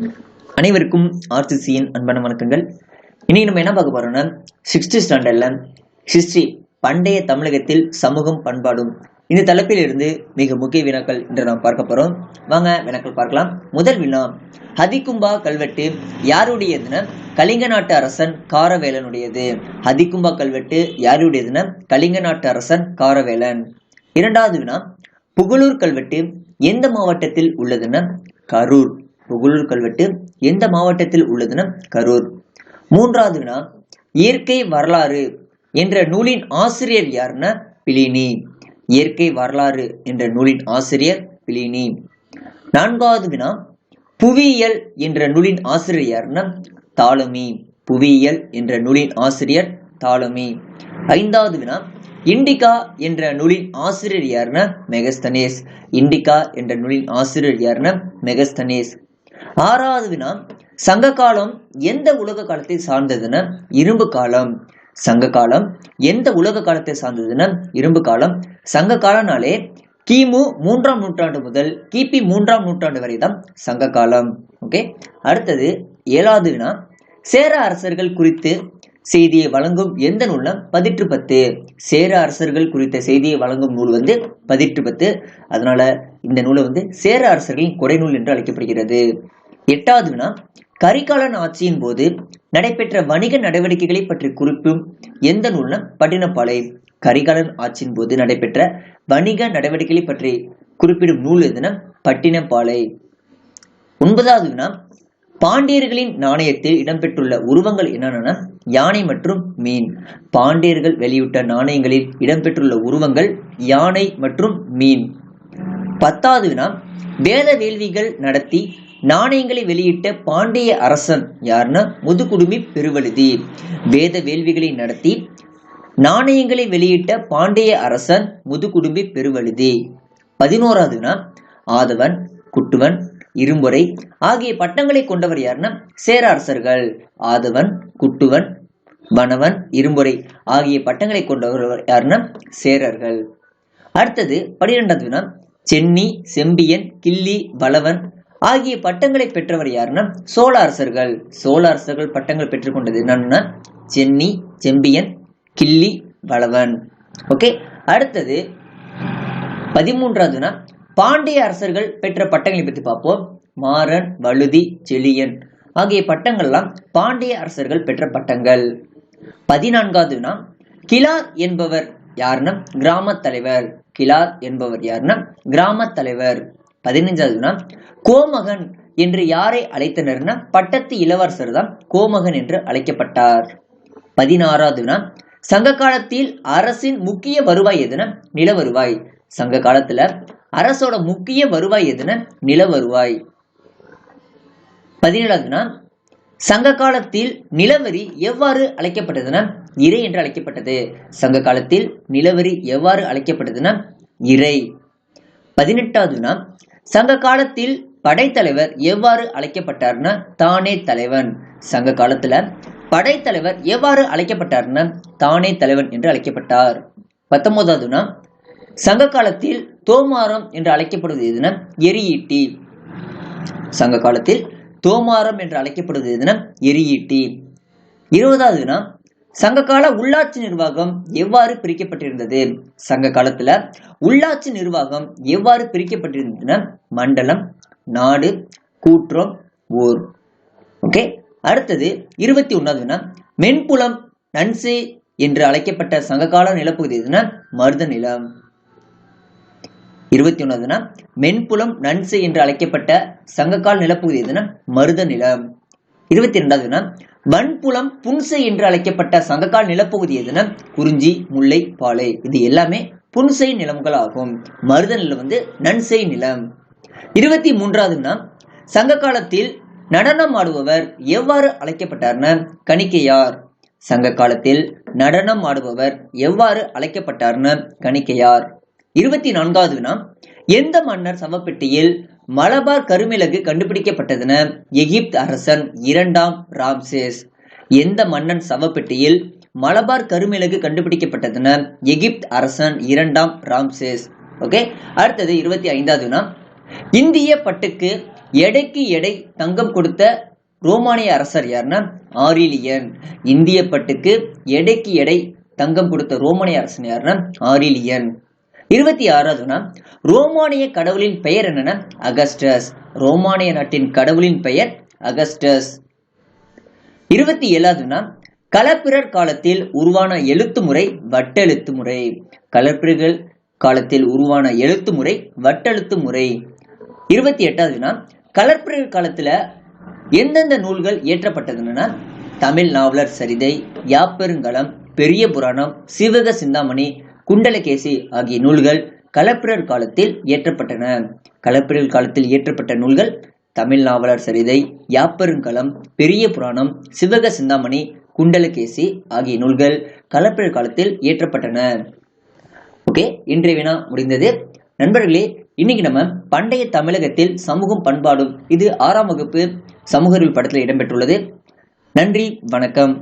அனைவருக்கும் ஆர்சிசியின் அன்பான வணக்கங்கள். இன்னைக்கு நம்ம என்ன பார்க்க போறோம்னா சிக்ஸ்த் ஸ்டாண்டர்ட்ல ஹிஸ்டரி பண்டைய தமிழகத்தில் சமூகம் பண்பாடும். இந்த தலைப்பில் இருந்து மிக முக்கிய வினாக்கள் என்று நாம் பார்க்க போறோம். வாங்க வினாக்கள் பார்க்கலாம். முதல் வினா ஹதிகும்பா கல்வெட்டு யாருடையதுன்னா கலிங்க நாட்டு அரசன் காரவேலனுடையது. ஹதிகும்பா கல்வெட்டு யாருடையதுன்னா கலிங்க நாட்டு அரசன் காரவேலன். இரண்டாவது வினா புகழூர் கல்வெட்டு எந்த மாவட்டத்தில் உள்ளதுன்னா கரூர். புகழூர் கல்வெட்டு எந்த மாவட்டத்தில் உள்ளதுன்னா கரூர். மூன்றாவது வினா இயற்கை வரலாறு என்ற நூலின் ஆசிரியர் யாருன்னா பிலினி. இயற்கை வரலாறு என்ற நூலின் ஆசிரியர் பிளினி நான்காவது வினா புவியியல் என்ற நூலின் ஆசிரியர் யாருன்னா தாலமி புவியியல் என்ற நூலின் ஆசிரியர் தாலமி ஐந்தாவது வினா இண்டிகா என்ற நூலின் ஆசிரியர் யாருன்னா மெகஸ்தனேஸ். இண்டிகா என்ற நூலின் ஆசிரியர் யாருன்னா மெகஸ்தனேஸ். ஆறாவது வினா சங்க காலம் எந்த உலக காலத்தை சார்ந்ததுன்னா இரும்பு காலம். சங்க காலம் எந்த உலக காலத்தை சார்ந்ததுன்னா இரும்பு காலம். சங்க காலம்னாலே கிமு மூன்றாம் நூற்றாண்டு முதல் கிபி மூன்றாம் நூற்றாண்டு வரை தான் சங்க காலம். ஓகே அடுத்தது ஏழாவது வினா சேர அரசர்கள் குறித்து செய்தியை வழங்கும் எந்த நூல்னா பதிற்று பத்து. சேர அரசர்கள் குறித்த செய்தியை வழங்கும் நூல் வந்து பதிற்று பத்து. அதனால இந்த நூலை வந்து சேர அரசர்களின் கொடைநூல் என்று அழைக்கப்படுகிறது. எட்டாவது வினா கரிகாலன் ஆட்சியின் போது நடைபெற்ற வணிக நடவடிக்கைகளை பற்றி குறிப்பும் எந்த நூல்னா பட்டினப்பாலை கரிகாலன் ஆட்சியின் போது நடைபெற்ற வணிக நடவடிக்கைகளை பற்றி குறிப்பிடும் நூல் எதுனா பட்டினப்பாலை ஒன்பதாவது வினா பாண்டியர்களின் நாணயத்தில் இடம்பெற்றுள்ள உருவங்கள் என்னென்னா யானை மற்றும் மீன். பாண்டியர்கள் வெளியிட்ட நாணயங்களில் இடம்பெற்றுள்ள உருவங்கள் யானை மற்றும் மீன். பத்தாவது வினா வேத வேள்விகள் நடத்தி நாணயங்களை வெளியிட்ட பாண்டிய அரசன் யாருன்னா முதுகுடுமி பெருவழுதி. வேத வேள்விகளை நடத்தி நாணயங்களை வெளியிட்ட பாண்டிய அரசன் முதுகுடும்பி பெருவழுதி. பதினோராவது ஆதவன் குட்டுவன் இரும்புரை ஆகிய பட்டங்களை கொண்டவர் யாருன்னா சேர அரசர்கள் ஆதவன் குட்டுவன் வனவன் இரும்புரை ஆகிய பட்டங்களை கொண்டவர் யாருன்னா சேரர்கள். அடுத்தது பனிரெண்டாவது சென்னி செம்பியன் கிள்ளி பலவன் ஆகிய பட்டங்களை பெற்றவர் யாருன்னா? சோழ அரசர்கள் சோழ அரசர்கள் பட்டங்கள் பெற்றுக்கொண்டது என்னன்னா? சென்னி செம்பியன் கிள்ளி வளவன். ஓகே அடுத்தது பதிமூன்றாவதுனா பாண்டிய அரசர்கள் பெற்ற பட்டங்களை பற்றி பார்ப்போம். மாறன் வழுதி செழியன். ஆகிய பட்டங்கள்லாம் பாண்டிய அரசர்கள் பெற்ற பட்டங்கள். பதினான்காவதுனா கிலார் என்பவர் யாருன்னா? கிராம தலைவர். கிலார் என்பவர் யாருன்னா? கிராம தலைவர். பதினைஞ்சாவதுனா கோமகன் என்று யாரை அழைத்தனர்னா பட்டத்து இளவரசர் தான் கோமகன் என்று அழைக்கப்பட்டார். பதினாறாவதுனா சங்க காலத்தில் அரசின் முக்கிய வருவாய் எதுனா நில வருவாய் சங்க காலத்துல அரசோட முக்கிய வருவாய் எதுனா நில வருவாய் பதினேழாவதுனா சங்க காலத்தில் நிலவரி எவ்வாறு அழைக்கப்பட்டதுன்னா இறை என்று அழைக்கப்பட்டது. சங்க காலத்தில் நிலவரி எவ்வாறு அழைக்கப்பட்டதுன்னா இறை. பதினெட்டாவதுனா சங்க காலத்தில் படைத்தலைவர் எவ்வாறு அழைக்கப்பட்டார்னா தானே தலைவன். சங்க காலத்துல படைத்தலைவர் எவ்வாறு அழைக்கப்பட்டார்னா தானே தலைவன் என்று அழைக்கப்பட்டார். பத்தொன்பதாவதுனா சங்க காலத்தில் தோமாரம் என்று அழைக்கப்படுவது எதுனா எரியீட்டி சங்க காலத்தில் தோமாரம் என்று அழைக்கப்படுவது எதுனா எரியீட்டி இருபதாவதுனா சங்ககால உள்ளாட்சி நிர்வாகம் எவ்வாறு பிரிக்கப்பட்டிருந்தது? சங்க காலத்துல உள்ளாட்சி நிர்வாகம் எவ்வாறு பிரிக்கப்பட்டிருந்ததுன்னா மண்டலம் நாடு கூற்றம் ஊர். ஓகே? அடுத்தது இருபத்தி ஒன்னாவதுனா மென்புலம் நன்சே என்று அழைக்கப்பட்ட சங்ககால நிலப்பகுதி எதுனா மருத நிலம். இருபத்தி ஒன்னாவதுனா மென்புலம் நன்சு என்று அழைக்கப்பட்ட சங்ககால் நிலப்பகுதி எதுனா மருத நிலம். இருபத்தி ரெண்டாவதுனா வன்புலம் புன்சை என்று அழைக்கப்பட்ட சங்ககால் நிலப்பகுதி எதுனா? குறிஞ்சி முல்லை பாலை. இது எல்லாமே புன்சை நிலங்கள் ஆகும். மருத நிலம் வந்து நன்சை நிலம். இருபத்தி மூன்றாவதுன்னா சங்க காலத்தில் நடனம் ஆடுபவர் எவ்வாறு அழைக்கப்பட்டார்னா? கணிக்கையார். சங்க காலத்தில் நடனம் ஆடுபவர் எவ்வாறு அழைக்கப்பட்டார்னு? கணிக்கையார். இருபத்தி நான்காவதுனா எந்த மன்னர் சவப்பெட்டியில் மலபார் கருமிளகு கண்டுபிடிக்கப்பட்டதென எகிப்து அரசன் இரண்டாம் ராம்சேஸ். எந்த மன்னன் சவப்பெட்டியில் மலபார் கருமிளகு கண்டுபிடிக்கப்பட்டதென எகிப்து அரசன் இரண்டாம் ராம்சேஸ். ஓகே? அடுத்தது இருபத்தி ஐந்தாவது வினா இந்திய பட்டுக்கு எடைக்கு எடை தங்கம் கொடுத்த ரோமானிய அரசர் யாருன்னா ஆரிலியன். இந்திய பட்டுக்கு எடைக்கு எடை தங்கம் கொடுத்த ரோமானிய அரசன் யாருன்னா ஆரிலியன். இருபத்தி ஆறாவதுனா ரோமானிய கடவுளின் பெயர் என்னன்னா அகஸ்டஸ். ரோமானிய நாட்டின் கடவுளின் பெயர் அகஸ்டஸ். இருபத்தி ஏழாவதுனா கலப்பிரர் காலத்தில் உருவான எழுத்து முறை வட்டெழுத்து முறை. கலப்பிரர்கள் காலத்தில் உருவான எழுத்து முறை வட்டெழுத்து முறை. இருபத்தி எட்டாவதுனா கலப்பிரர் காலத்துல எந்தெந்த நூல்கள் இயற்றப்பட்டதுன்னா தமிழ் நாவலர் சரிதை யாப்பெருங்கலம் பெரிய புராணம் சிவக சிந்தாமணி குண்டலகேசி ஆகிய நூல்கள் களப்பிரர் காலத்தில் இயற்றப்பட்டன. களப்பிரர் காலத்தில் இயற்றப்பட்ட நூல்கள் தமிழ் நாவலர் சரிதை யாப்பருங்கலம் பெரிய புராணம் சிவக சிந்தாமணி குண்டலகேசி ஆகிய நூல்கள் களப்பிரர் காலத்தில் இயற்றப்பட்டன. ஓகே இன்றைய வினா முடிந்தது. நண்பர்களே இன்னைக்கு நம்ம பண்டைய தமிழகத்தில் சமூகம் பண்பாடும் இது ஆறாம் வகுப்பு சமூக அறிவியல் படத்தில் இடம்பெற்றுள்ளது. நன்றி வணக்கம்.